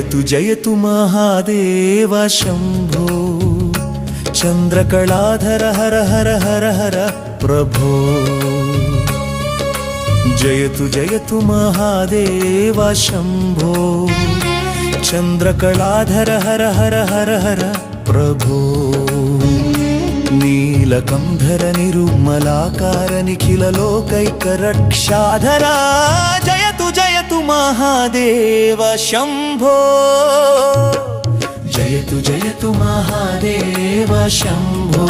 జయతు జయతు మహాదేవ శంభో. చంద్రకళాధర హర హర హర హర ప్రభో. జయతు జయతు మహాదేవ శంభో. చంద్రకళాధర హర హర హర హర ప్రభో. నీలకంధర నిరుమలాకార నిఖిల లోకైక రక్షాధరా జయతు జయతు మహాదేవ శంభో జయతు జయతు మహాదేవ శంభో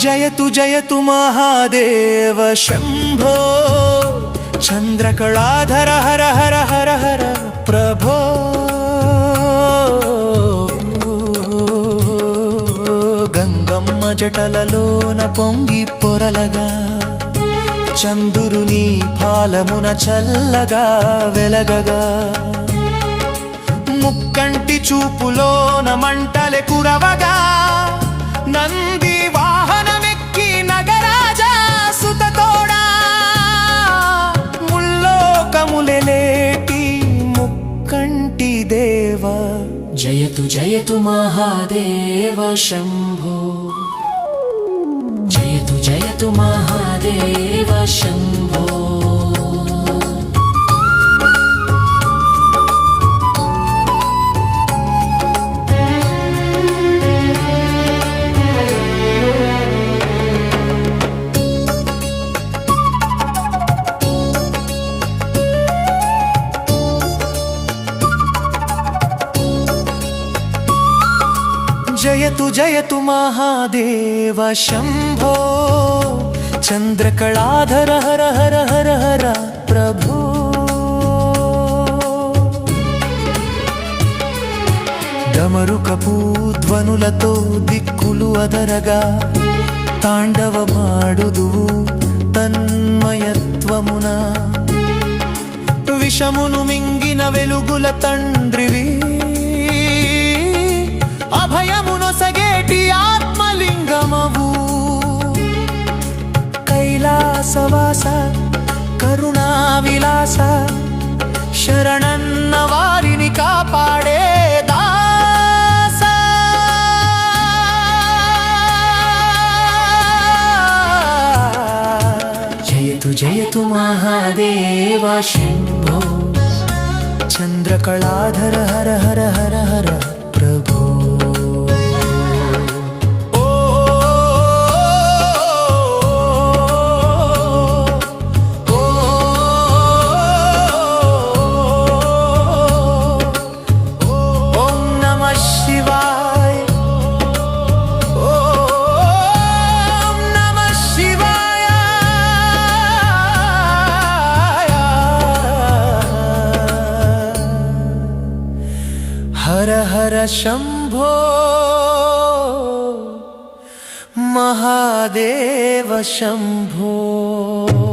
జయతు జయతు మహాదేవ శంభో. చంద్రకళాధర హర హర హర హర ప్రభో. గంగమ్మ జటలలోన పొంగి పొరలగా. చందురుని పాలమున చల్లగా వెలగగా. ముక్కంటి చూపులోన మంటలె కురవగా. నంది జయతు జయతు మహాదేవ శంభో జయతు జయతు మహాదేవ శంభో జయతు జయతు మహాదేవ శంభో. చంద్రకళాధర హర హర హర హర ప్రభు. డమరుకపు ధ్వనులతో దిక్కులు అదరగా తాండవమాడుదువు తన్మయత్వమున. విషమును మింగిన వెలుగుల తండ్రివి అభయమునొసగేటి వాస కరుణా విలాస శరణన్న వారిని కాపాడే దాస. జయతు జయతు మహాదేవ శంభో. చంద్రకళాధర హర హర హర హర ప్రభో. हर हर शम्भो महादेव शम्भो